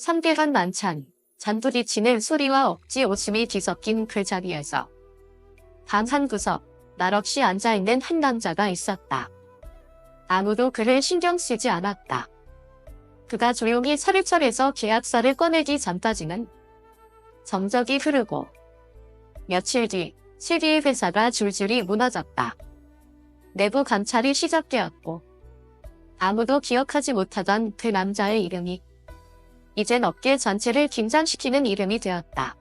삼계한 만찬, 잔부딪히는 소리와 억지 웃음이 뒤섞인 그 자리에서 단한 구석 말없이 앉아있는 한 남자가 있었다. 아무도 그를 신경 쓰지 않았다. 그가 조용히 차례차례서 계약서를 꺼내기 전까지는 정적이 흐르고 며칠 뒤 세리의 회사가 줄줄이 무너졌다. 내부 감찰이 시작되었고 아무도 기억하지 못하던 그 남자의 이름이 이젠 업계 전체를 긴장시키는 이름이 되었다.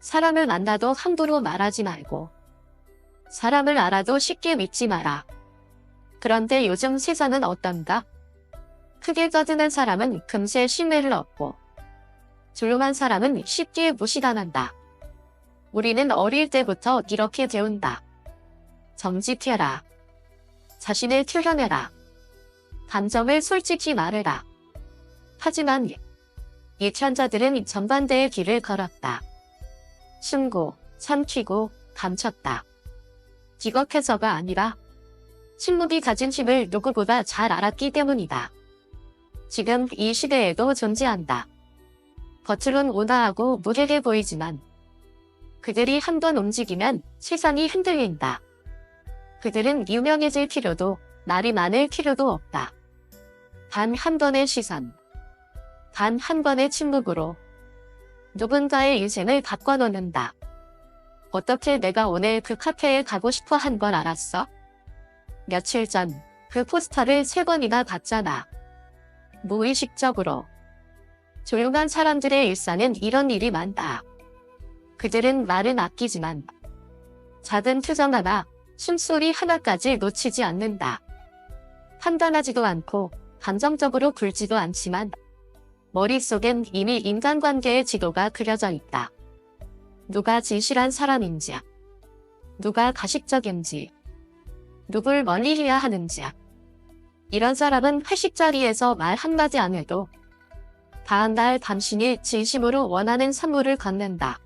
사람을 만나도 함부로 말하지 말고 사람을 알아도 쉽게 믿지 마라. 그런데 요즘 세상은 어떤가? 크게 떠드는 사람은 금세 신뢰를 얻고 조용한 사람은 쉽게 무시당한다. 우리는 어릴 때부터 이렇게 배운다. 정직해라. 자신을 표현해라. 감정을 솔직히 말해라. 하지만 이 천자들은 전반대의 길을 걸었다. 숨고, 삼키고, 감췄다. 기겁해서가 아니라 침묵이 가진 힘을 누구보다 잘 알았기 때문이다. 지금 이 시대에도 존재한다. 겉으론 온화하고 무례해 보이지만 그들이 한 번 움직이면 세상이 흔들린다. 그들은 유명해질 필요도 말이 많을 필요도 없다. 단 한 번의 시선, 단 한 번의 침묵으로 누군가의 인생을 바꿔놓는다. 어떻게 내가 오늘 그 카페에 가고 싶어 한 걸 알았어? 며칠 전 그 포스터를 세 번이나 봤잖아. 무의식적으로. 조용한 사람들의 일상은 이런 일이 많다. 그들은 말은 아끼지만 작은 표정 하나, 숨소리 하나까지 놓치지 않는다. 판단하지도 않고 감정적으로 굴지도 않지만 머릿속엔 이미 인간관계의 지도가 그려져 있다. 누가 진실한 사람인지, 누가 가식적인지, 누굴 멀리 해야 하는지. 이런 사람은 회식 자리에서 말 한마디 안 해도 다음날 당신이 진심으로 원하는 선물을 건넨다.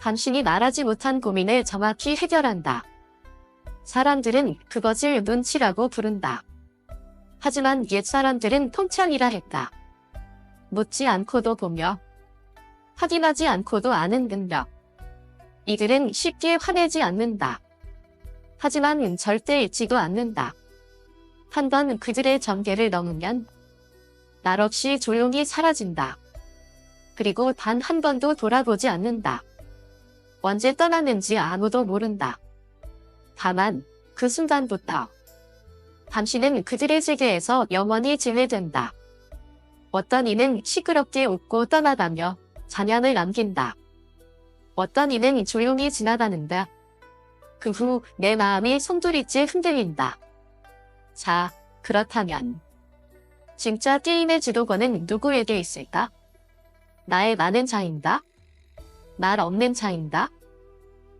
당신이 말하지 못한 고민을 정확히 해결한다. 사람들은 그것을 눈치라고 부른다. 하지만 옛 사람들은 통찰이라 했다. 묻지 않고도 보며 확인하지 않고도 아는 능력. 이들은 쉽게 화내지 않는다. 하지만 절대 잊지도 않는다. 한 번 그들의 전개를 넘으면 말없이 조용히 사라진다. 그리고 단 한 번도 돌아보지 않는다. 언제 떠났는지 아무도 모른다. 다만 그 순간부터 당신은 그들의 세계에서 영원히 지배된다. 어떤 이는 시끄럽게 웃고 떠나가며 잔향을 남긴다. 어떤 이는 조용히 지나가는다. 그 후 내 마음이 송두리째 흔들린다. 자, 그렇다면 진짜 게임의 주도권은 누구에게 있을까? 나의 많은 자인다? 말 없는 자인다?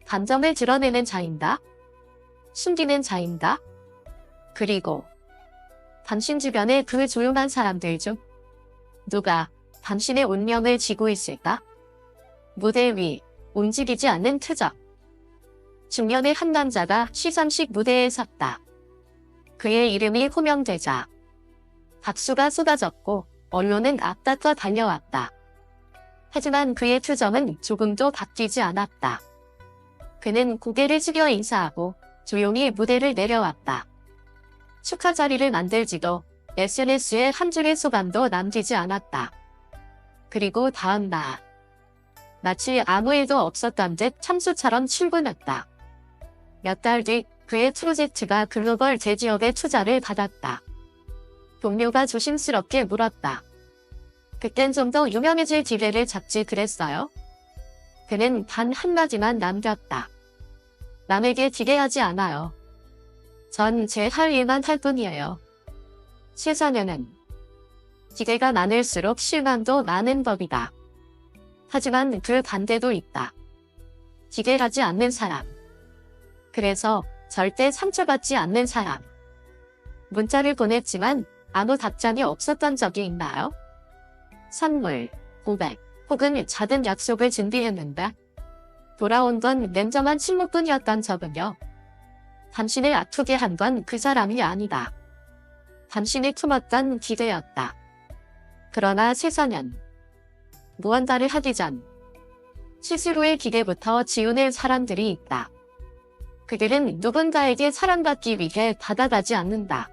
감정을 드러내는 자인다? 숨기는 자인다? 그리고 당신 주변의 그 조용한 사람들 중 누가 당신의 운명을 지고 있을까? 무대 위 움직이지 않는 트적. 중년의 한 남자가 시상식 무대에 섰다. 그의 이름이 호명되자 박수가 쏟아졌고 언론은 앞다퉈 달려왔다. 하지만 그의 표정은 조금도 바뀌지 않았다. 그는 고개를 숙여 인사하고 조용히 무대를 내려왔다. 축하 자리를 만들지도 SNS에 한 줄의 소감도 남기지 않았다. 그리고 다음 날 마치 아무 일도 없었던 듯 참수처럼 출근했다. 몇 달 뒤 그의 프로젝트가 글로벌 대기업의 투자를 받았다. 동료가 조심스럽게 물었다. 그땐 좀 더 유명해질 기회를 잡지 그랬어요? 그는 단 한마디만 남겼다. 남에게 기대하지 않아요. 전 제 할 일만 할 뿐이에요. 세상에는 기대가 많을수록 실망도 많은 법이다. 하지만 그 반대도 있다. 기대하지 않는 사람. 그래서 절대 상처받지 않는 사람. 문자를 보냈지만 아무 답장이 없었던 적이 있나요? 선물, 고백, 혹은 작은 약속을 준비했는데 돌아온 건 냉정한 침묵뿐이었던 적은요. 당신을 아프게 한 건 그 사람이 아니다. 당신이 품었던 기대였다. 그러나 세상엔 무언가를 하기 전 스스로의 기대부터 지우는 사람들이 있다. 그들은 누군가에게 사랑받기 위해 다가가지 않는다.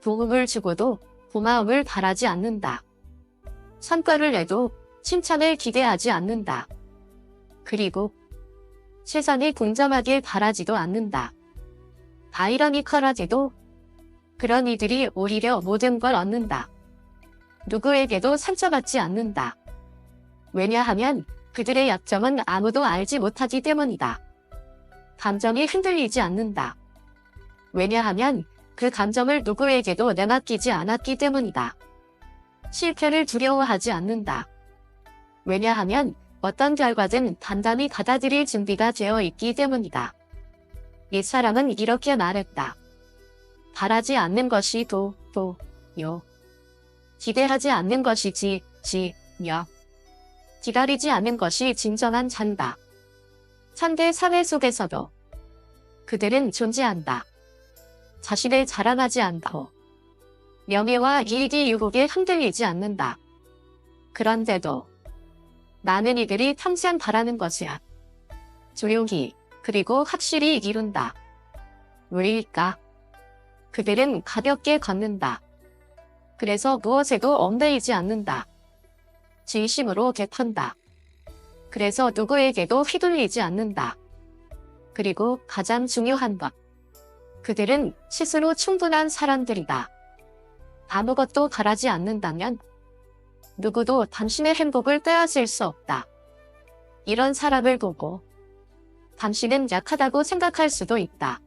도움을 주고도 고마움을 바라지 않는다. 성과를 내도 칭찬을 기대하지 않는다. 그리고 세상이 공정하길 바라지도 않는다. 바이러니컬하지도 그런 이들이 오히려 모든 걸 얻는다. 누구에게도 상처받지 않는다. 왜냐하면 그들의 약점은 아무도 알지 못하기 때문이다. 감정이 흔들리지 않는다. 왜냐하면 그 감정을 누구에게도 내맡기지 않았기 때문이다. 실패를 두려워하지 않는다. 왜냐하면 어떤 결과든 단단히 받아들일 준비가 되어 있기 때문이다. 이 사람은 이렇게 말했다. 바라지 않는 것이 도, 도, 요. 기대하지 않는 것이 지, 지, 며. 기다리지 않는 것이 진정한 잔다. 현대 사회 속에서도 그들은 존재한다. 자신을 자랑하지 않고 명예와 이익이 유혹에 흔들리지 않는다. 그런데도 많은 이들이 평생 바라는 것이야. 조용히 그리고 확실히 이룬다. 왜일까? 그들은 가볍게 걷는다. 그래서 무엇에도 얽매이지 않는다. 진심으로 객한다. 그래서 누구에게도 휘둘리지 않는다. 그리고 가장 중요한 것. 그들은 스스로 충분한 사람들이다. 아무것도 바라지 않는다면 누구도 당신의 행복을 빼앗을 수 없다. 이런 사람을 보고 당신은 약하다고 생각할 수도 있다.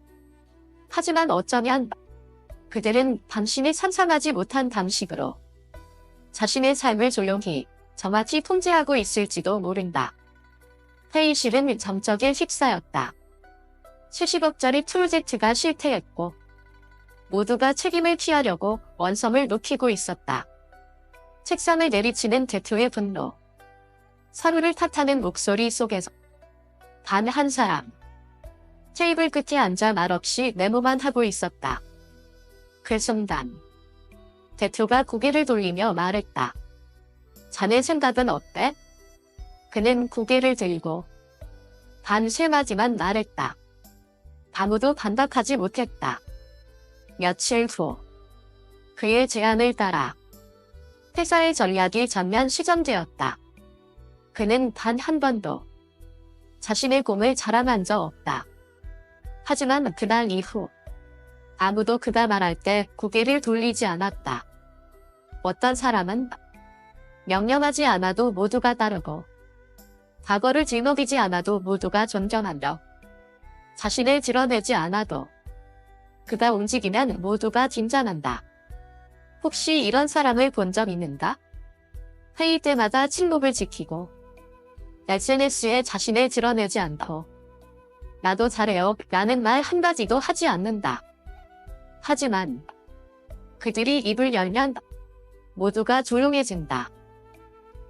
하지만 어쩌면 그들은 당신이 상상하지 못한 방식으로 자신의 삶을 조용히 정확히 통제하고 있을지도 모른다. 회의실은 정적에 휩싸였다. 70억짜리 프로젝트가 실패했고 모두가 책임을 피하려고 원섬을 높이고 있었다. 책상을 내리치는 대표의 분노. 서로를 탓하는 목소리 속에서 단 한 사람. 테이블 끝에 앉아 말없이 메모만 하고 있었다. 그 순간 대표가 고개를 돌리며 말했다. 자네 생각은 어때? 그는 고개를 들고 마디만 말했다. 아무도 반박하지 못했다. 며칠 후 그의 제안을 따라 회사의 전략이 전면 시정되었다. 그는 단 한 번도 자신의 꿈을 자랑한 적 없다. 하지만 그날 이후 아무도 그가 말할 때 고개를 돌리지 않았다. 어떤 사람은 명령하지 않아도 모두가 따르고 과거를 짊어지지 않아도 모두가 존경한다. 자신을 드러내지 않아도 그가 움직이면 모두가 긴장한다. 혹시 이런 사람을 본 적 있는가? 회의 때마다 침묵을 지키고 SNS에 자신을 드러내지 않고 나도 잘해요 라는 말 한가지도 하지 않는다. 하지만 그들이 입을 열면 모두가 조용해진다.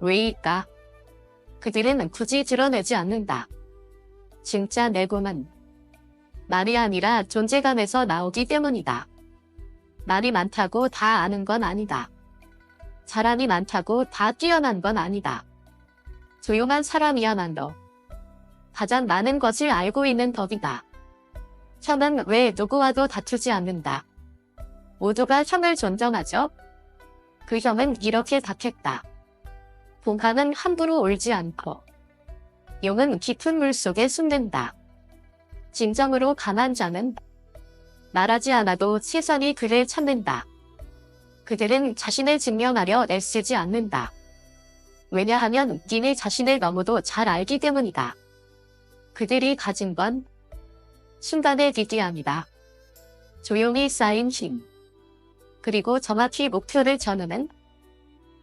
왜일까? 그들은 굳이 드러내지 않는다. 진짜 내 꿈은 말이 아니라 존재감에서 나오기 때문이다. 말이 많다고 다 아는 건 아니다. 사람이 많다고 다 뛰어난 건 아니다. 조용한 사람이야말로 가장 많은 것을 알고 있는 법이다. 형은 왜 누구와도 다투지 않는다. 모두가 형을 존경하죠? 그 형은 이렇게 답했다. 봉함은 함부로 울지 않고 용은 깊은 물 속에 숨는다. 진정으로 강한 자는 말하지 않아도 세상이 그를 찾는다. 그들은 자신을 증명하려 애쓰지 않는다. 왜냐하면 니네 자신을 너무도 잘 알기 때문이다. 그들이 가진 건 순간의 기대함이다. 조용히 쌓인 힘. 그리고 정확히 목표를 전우는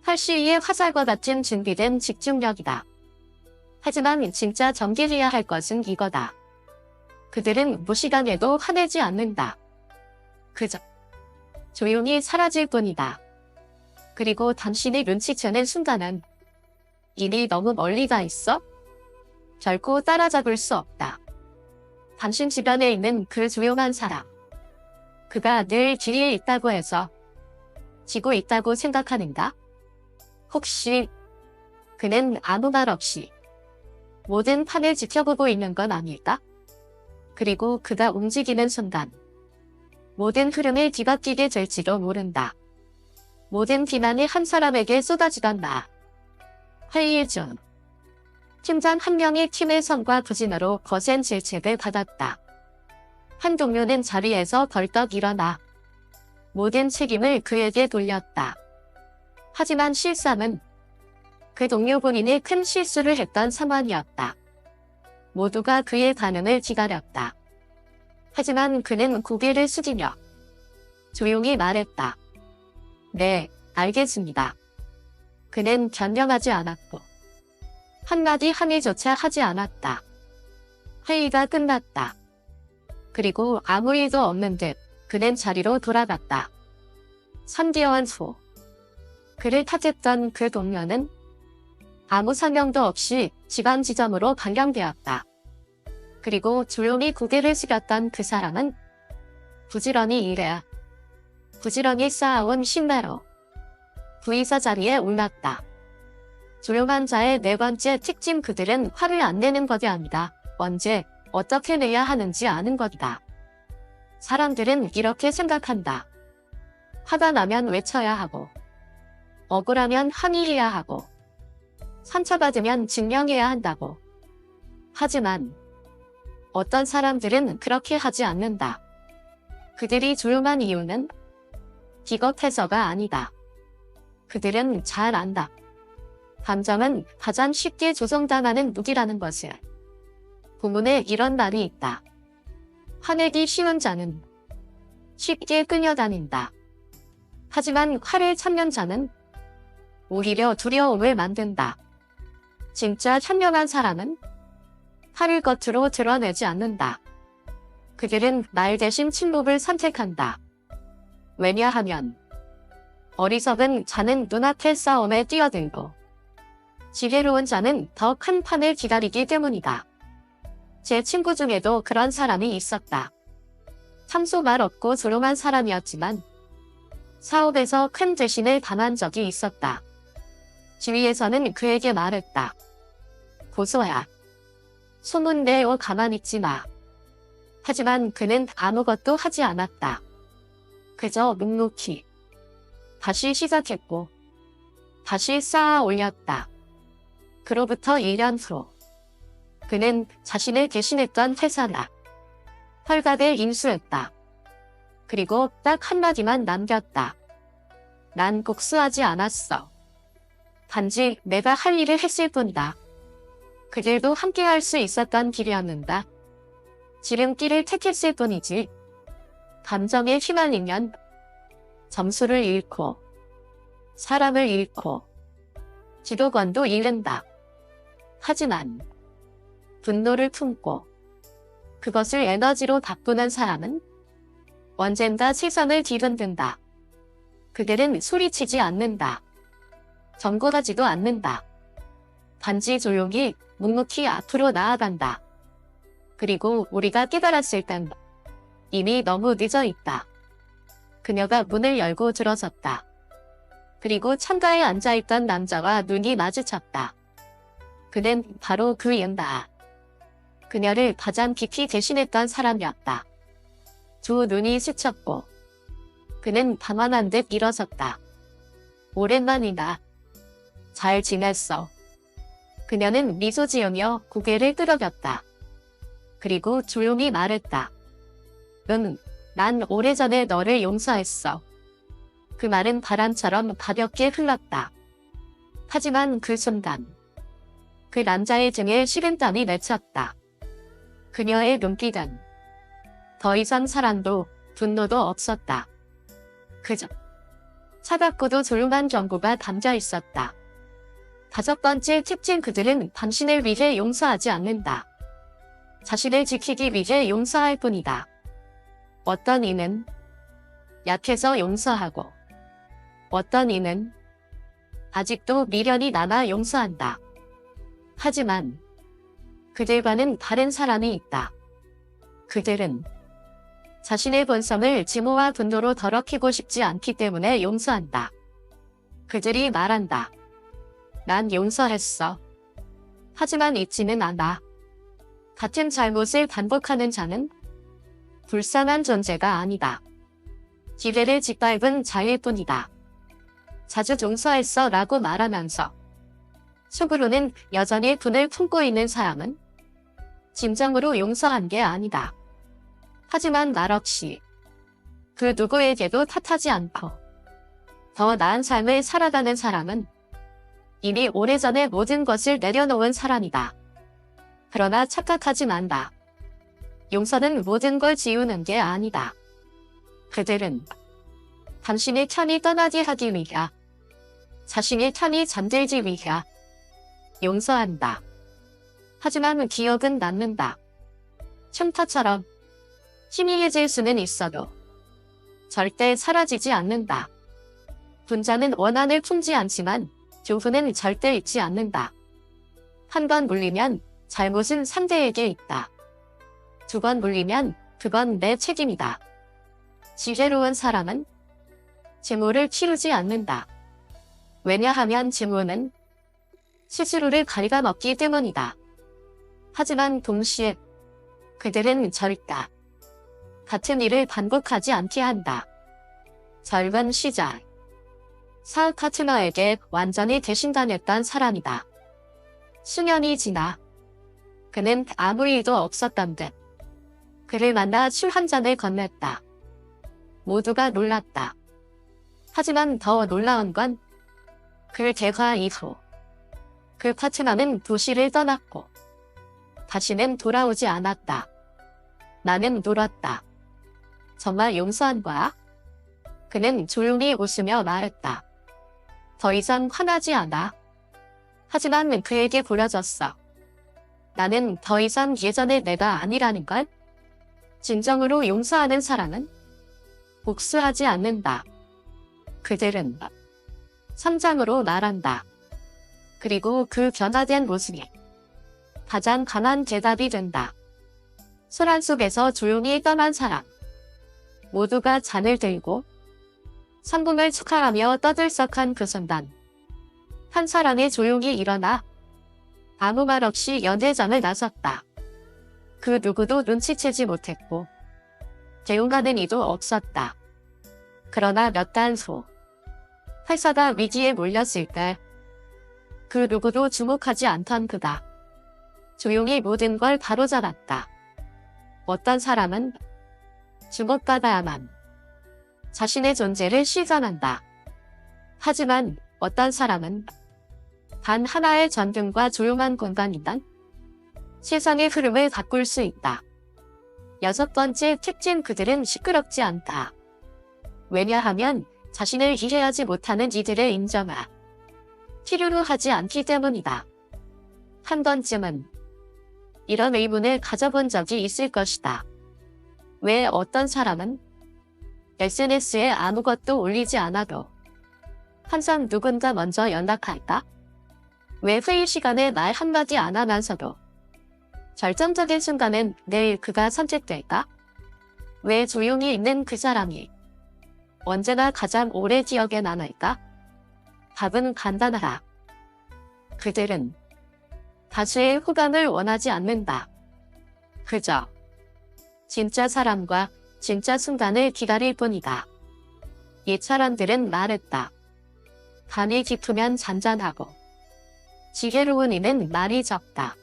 활시위의 화살과 같은 준비된 집중력이다. 하지만 진짜 정기해야 할 것은 이거다. 그들은 무시당해도 화내지 않는다. 그저 조용히 사라질 뿐이다. 그리고 당신이 눈치채는 순간은 일이 너무 멀리 가 있어? 결코 따라잡을 수 없다. 당신 주변에 있는 그 조용한 사람. 그가 늘 뒤에 있다고 해서 지고 있다고 생각하는가? 혹시 그는 아무 말 없이 모든 판을 지켜보고 있는 건 아닐까? 그리고 그가 움직이는 순간 모든 흐름을 뒤바뀌게 될지도 모른다. 모든 비난이 한 사람에게 쏟아지던다. 회의 중 팀장 한 명이 팀의 성과 부진으로 거센 질책을 받았다. 한 동료는 자리에서 벌떡 일어나 모든 책임을 그에게 돌렸다. 하지만 실상은 그 동료 본인이 큰 실수를 했던 상황이었다. 모두가 그의 반응을 기다렸다. 하지만 그는 고개를 숙이며 조용히 말했다. 네, 알겠습니다. 그는 변명하지 않았고 한마디 항의조차 하지 않았다. 회의가 끝났다. 그리고 아무 일도 없는 듯 그는 자리로 돌아갔다. 3개월 후 그를 탓했던 그 동료는 아무 설명도 없이 지방 지점으로 방향되었다. 그리고 조용히 고개를 숙였던 그 사람은 부지런히 일해 부지런히 쌓아온 신뢰로 부의사 자리에 올랐다. 조용한 자의 네 번째 특징 그들은 화를 안 내는 것이 아니다. 언제 어떻게 내야 하는지 아는 것이다. 사람들은 이렇게 생각한다. 화가 나면 외쳐야 하고 억울하면 항의해야 하고 상처받으면 증명해야 한다고. 하지만 어떤 사람들은 그렇게 하지 않는다. 그들이 조용한 이유는 기겁해서가 아니다. 그들은 잘 안다. 감정은 가장 쉽게 조성당하는 무기라는 것을. 부문에 이런 말이 있다. 화내기 쉬운 자는 쉽게 끌려다닌다. 하지만 화를 참는 자는 오히려 두려움을 만든다. 진짜 현명한 사람은 화를 겉으로 드러내지 않는다. 그들은 말 대신 침묵을 선택한다. 왜냐하면 어리석은 자는 눈앞의 싸움에 뛰어들고 지혜로운 자는 더 큰 판을 기다리기 때문이다. 제 친구 중에도 그런 사람이 있었다. 참소 말 없고 조용한 사람이었지만 사업에서 큰 재신을 당한 적이 있었다. 지휘에서는 그에게 말했다. 고소야. 소문 내어 가만히 있지 마. 하지만 그는 아무것도 하지 않았다. 그저 묵묵히 다시 시작했고 다시 쌓아 올렸다. 그로부터 1년 후 그는 자신을 대신했던 회사나 헐갑에 인수했다. 그리고 딱 한마디만 남겼다. 난 곡수하지 않았어. 단지 내가 할 일을 했을 뿐이다. 그들도 함께 할 수 있었던 길이었는다. 지름길을 택했을 뿐이지. 감정에 휘말리면 점수를 잃고 사람을 잃고 지도관도 잃는다. 하지만 분노를 품고 그것을 에너지로 바꾸는 사람은 언젠가 세상을 뒤흔든다. 그들은 소리치지 않는다. 정거하지도 않는다. 단지 조용히 묵묵히 앞으로 나아간다. 그리고 우리가 깨달았을 땐 이미 너무 늦어 있다. 그녀가 문을 열고 들어섰다. 그리고 창가에 앉아있던 남자와 눈이 마주쳤다. 그는 바로 그 연다. 그녀를 가장 깊이 대신했던 사람이었다. 두 눈이 스쳤고 그는 방황한 듯 일어섰다. 오랜만이다. 잘 지냈어. 그녀는 미소 지으며 고개를 끄덕였다. 그리고 조용히 말했다. 응, 난 오래전에 너를 용서했어. 그 말은 바람처럼 가볍게 흘렀다. 하지만 그 순간, 그 남자의 등에 식은땀이 맺혔다. 그녀의 눈빛은 더 이상 사랑도 분노도 없었다. 그저 차갑고도 조용한 정보가 담겨 있었다. 다섯 번째 특징 그들은 당신을 위해 용서하지 않는다. 자신을 지키기 위해 용서할 뿐이다. 어떤 이는 약해서 용서하고 어떤 이는 아직도 미련이 남아 용서한다. 하지만 그들과는 다른 사람이 있다. 그들은 자신의 본성을 증오와 분노로 더럽히고 싶지 않기 때문에 용서한다. 그들이 말한다. 난 용서했어. 하지만 잊지는 않아. 같은 잘못을 반복하는 자는 불쌍한 존재가 아니다. 기회를 짓밟은 자일 뿐이다. 자주 용서했어 라고 말하면서 속으로는 여전히 분을 품고 있는 사람은 진정으로 용서한 게 아니다. 하지만 말 없이 그 누구에게도 탓하지 않고 더 나은 삶을 살아가는 사람은 이미 오래전에 모든 것을 내려놓은 사람이다. 그러나 착각하지 만다. 용서는 모든 걸 지우는 게 아니다. 그들은 당신의 편이 떠나게 하기 위해 자신의 편이 잠들지 위해 용서한다. 하지만 기억은 남는다. 흉터처럼 희미해질 수는 있어도 절대 사라지지 않는다. 분자는 원한을 품지 않지만 교훈은 절대 잊지 않는다. 한 번 물리면 잘못은 상대에게 있다. 두 번 물리면 그건 내 책임이다. 지혜로운 사람은 재물을 치르지 않는다. 왜냐하면 재물은 스스로를 갉아먹기 때문이다. 하지만 동시에 그들은 절대 같은 일을 반복하지 않게 한다. 젊은 시절 사업 파트너에게 완전히 대신당했던 사람이다. 수년이 지나 그는 아무 일도 없었던 듯 그를 만나 술 한 잔을 건넸다. 모두가 놀랐다. 하지만 더 놀라운 건그 대화 이후 그 파트너는 도시를 떠났고 다시는 돌아오지 않았다. 나는 놀았다. 정말 용서한 거야? 그는 조용히 웃으며 말했다. 더 이상 화나지 않아. 하지만 그에게 보여졌어. 나는 더 이상 예전의 내가 아니라는 걸. 진정으로 용서하는 사람은 복수하지 않는다. 그들은 성장으로 말한다. 그리고 그 변화된 모습이 가장 강한 대답이 된다. 소란 속에서 조용히 떠난 사람. 모두가 잔을 들고 성공을 축하하며 떠들썩한 그 순간. 한 사람이 조용히 일어나 아무 말 없이 연회장을 나섰다. 그 누구도 눈치채지 못했고 대응하는 이도 없었다. 그러나 몇 달 후, 회사가 위기에 몰렸을 때 그 누구도 주목하지 않던 그가 조용히 모든 걸 바로잡았다. 어떤 사람은 주목받아야만 자신의 존재를 실감한다. 하지만 어떤 사람은 단 하나의 전등과 조용한 공간이란 세상의 흐름을 바꿀 수 있다. 여섯 번째 특징 그들은 시끄럽지 않다. 왜냐하면 자신을 이해하지 못하는 이들을 인정하. 필요로 하지 않기 때문이다. 한 번쯤은 이런 의문을 가져본 적이 있을 것이다. 왜 어떤 사람은 SNS에 아무것도 올리지 않아도 항상 누군가 먼저 연락할까? 왜 회의 시간에 말 한마디 안 하면서도 결정적인 순간엔 내일 그가 선택될까? 왜 조용히 있는 그 사람이 언제나 가장 오래 기억에 남을까? 답은 간단하다. 그들은 다수의 호감을 원하지 않는다. 그저 진짜 사람과 진짜 순간을 기다릴 뿐이다. 이 사람들은 말했다. 밤이 깊으면 잔잔하고 지혜로운 이는 말이 적다.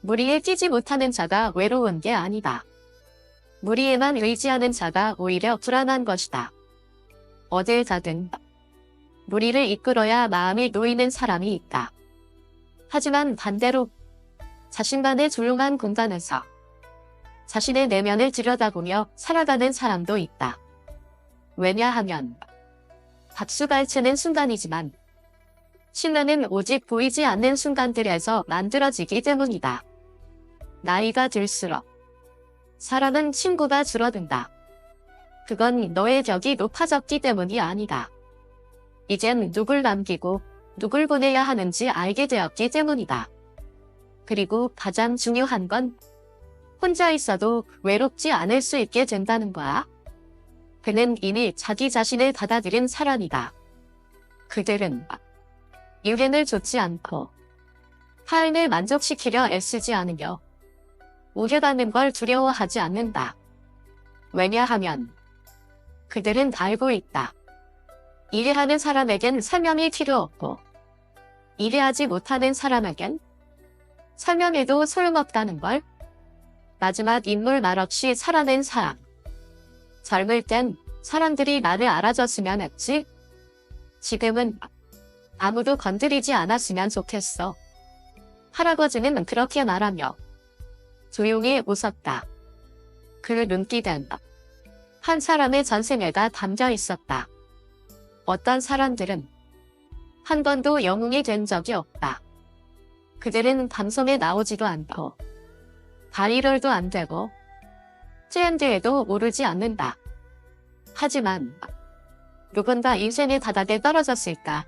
무리에 끼지 못하는 자가 외로운 게 아니다. 무리에만 의지하는 자가 오히려 불안한 것이다. 어딜 가든 무리를 이끌어야 마음이 놓이는 사람이 있다. 하지만 반대로 자신만의 조용한 공간에서 자신의 내면을 들여다보며 살아가는 사람도 있다. 왜냐하면 박수갈치는 순간이지만 신뢰는 오직 보이지 않는 순간들에서 만들어지기 때문이다. 나이가 들수록 사람은 친구가 줄어든다. 그건 너의 격이 높아졌기 때문이 아니다. 이젠 누굴 남기고 누굴 보내야 하는지 알게 되었기 때문이다. 그리고 가장 중요한 건 혼자 있어도 외롭지 않을 수 있게 된다는 거야. 그는 이미 자기 자신을 받아들인 사람이다. 그들은 유행을 좇지 않고 타인을 만족시키려 애쓰지 않으며 오해받는 걸 두려워하지 않는다. 왜냐하면 그들은 알고 있다. 일해하는 사람에겐 설명이 필요 없고 일해하지 못하는 사람에겐 설명해도 소용없다는 걸 마지막 인물 말없이 살아낸 사람. 젊을 땐 사람들이 나를 알아줬으면 했지. 지금은 아무도 건드리지 않았으면 좋겠어. 할아버지는 그렇게 말하며 조용히 웃었다. 그 눈길엔 한 사람의 전생애가 담겨 있었다. 어떤 사람들은 한 번도 영웅이 된 적이 없다. 그들은 방송에 나오지도 않고 바이럴도 안 되고 트렌드에도 오르지 않는다. 하지만 누군가 인생의 바닥에 떨어졌을까?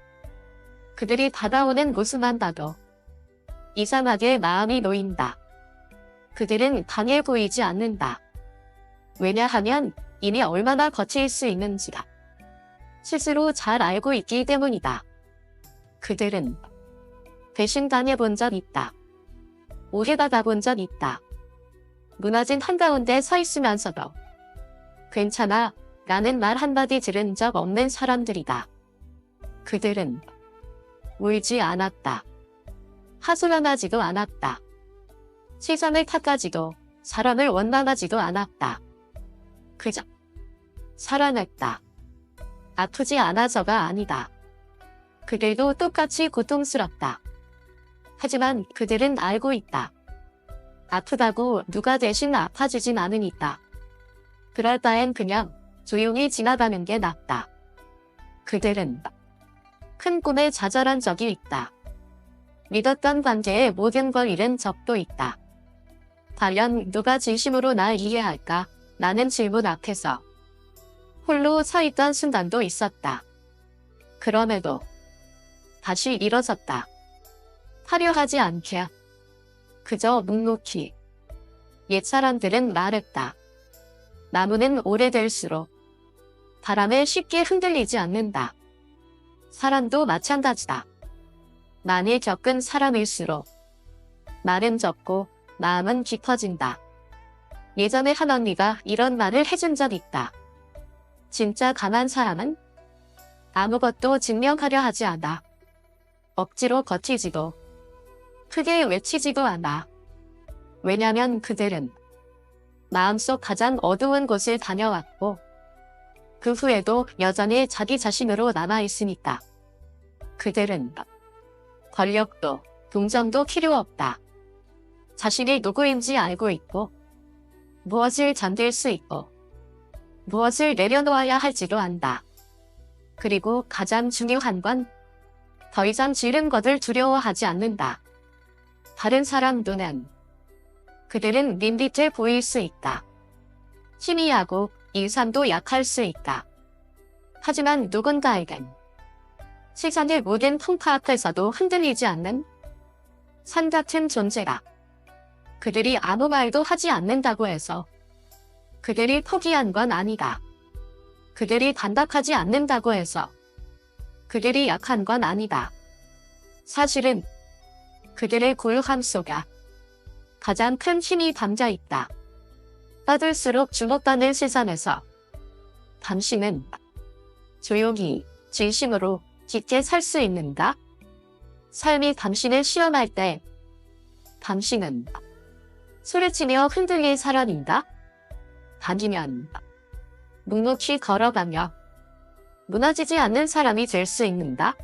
그들이 다가오는 모습만 봐도 이상하게 마음이 놓인다. 그들은 강해 보이지 않는다. 왜냐하면 이미 얼마나 거칠 수 있는지가 스스로 잘 알고 있기 때문이다. 그들은 배신당해 본 적 있다. 오해받아 본 적 있다. 무너진 한가운데 서 있으면서도 괜찮아 라는 말 한마디 들은 적 없는 사람들이다. 그들은 울지 않았다. 하소연하지도 않았다. 세상을 탓하지도 사람을 원망하지도 않았다. 그저 살아냈다. 아프지 않아서가 아니다. 그들도 똑같이 고통스럽다. 하지만 그들은 알고 있다. 아프다고 누가 대신 아파주진 않으니까. 그럴 바엔 그냥 조용히 지나가는 게 낫다. 그들은 큰 꿈에 좌절한 적이 있다. 믿었던 관계에 모든 걸 잃은 적도 있다. 과연 누가 진심으로 날 이해할까? 라는 질문 앞에서 홀로 서 있던 순간도 있었다. 그럼에도 다시 일어섰다. 화려하지 않게 그저 묵묵히 옛 사람들은 말했다. 나무는 오래될수록 바람에 쉽게 흔들리지 않는다. 사람도 마찬가지다. 많이 겪은 사람일수록 말은 적고 마음은 깊어진다. 예전에 한 언니가 이런 말을 해준 적 있다. 진짜 강한 사람은 아무것도 증명하려 하지 않아. 억지로 거치지도 크게 외치지도 않아. 왜냐면 그들은 마음속 가장 어두운 곳을 다녀왔고 그 후에도 여전히 자기 자신으로 남아있으니까. 그들은 권력도 동정도 필요 없다. 자신이 누구인지 알고 있고 무엇을 잠들 수 있고 무엇을 내려놓아야 할지도 안다. 그리고 가장 중요한 건 더 이상 지른 것을 두려워하지 않는다. 다른 사람 눈엔 그들은 밋밋해 보일 수 있다. 희미하고 인상도 약할 수 있다. 하지만 누군가에겐 세상의 모든 풍파 앞에서도 흔들리지 않는 산 같은 존재가 그들이 아무 말도 하지 않는다고 해서 그들이 포기한 건 아니다. 그들이 반박하지 않는다고 해서 그들이 약한 건 아니다. 사실은 그들의 고요함 속에 가장 큰 힘이 담겨 있다. 빠들수록 주목받는 세상에서 당신은 조용히 진심으로 깊게 살 수 있는가? 삶이 당신을 시험할 때 당신은 소리치며 흔들릴 사람인가? 아니면 묵묵히 걸어가며 무너지지 않는 사람이 될 수 있는가?